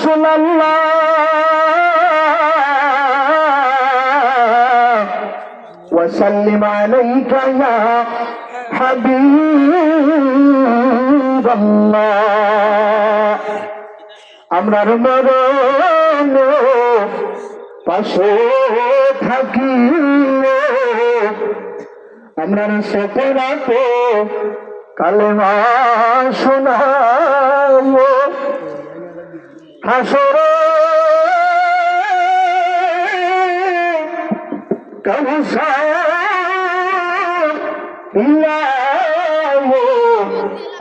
سيدي يا رسول الله وسلم عليك يا حبيب الله আমরার মরণ পাশে থাকিলে আমরার সাথে রাখো কালেমা শোনাবো হাসর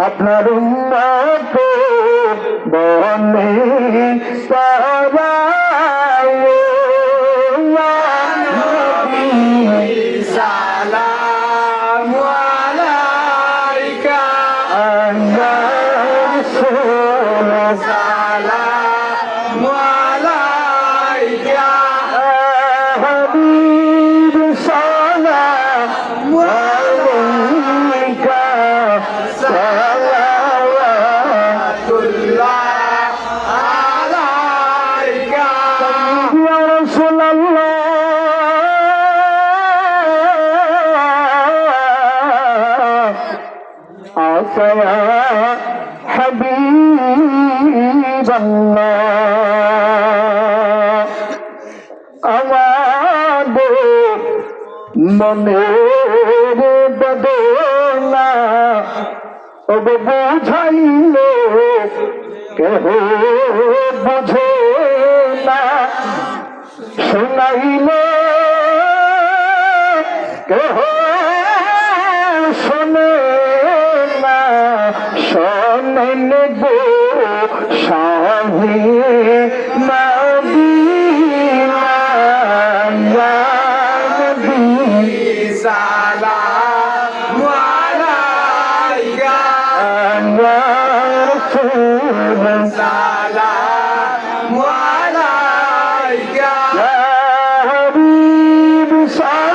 আপনার উন্নত বনে সরাবো সালাম হাবিব সালাম আলাইকা সালাওয়াতুল্লাহ আলাইকা ইয়া মনের বদলা বুঝাইলে কেহ বুঝে না। শোনাইলে কেহ Salam alayka Ya Habib Salam